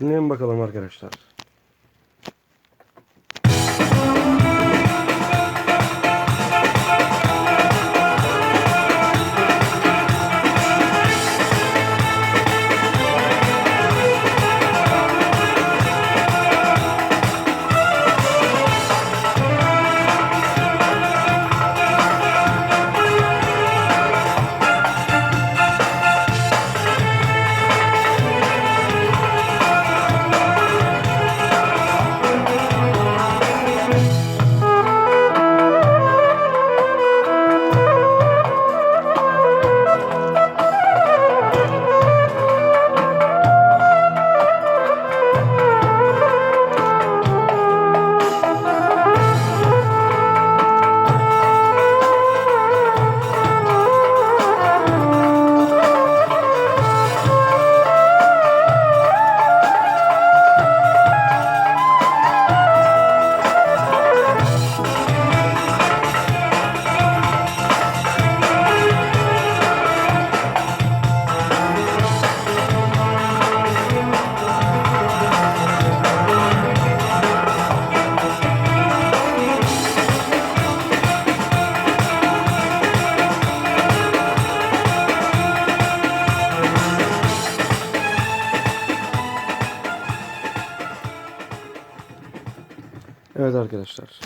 Dinleyin bakalım arkadaşlar. Evet arkadaşlar.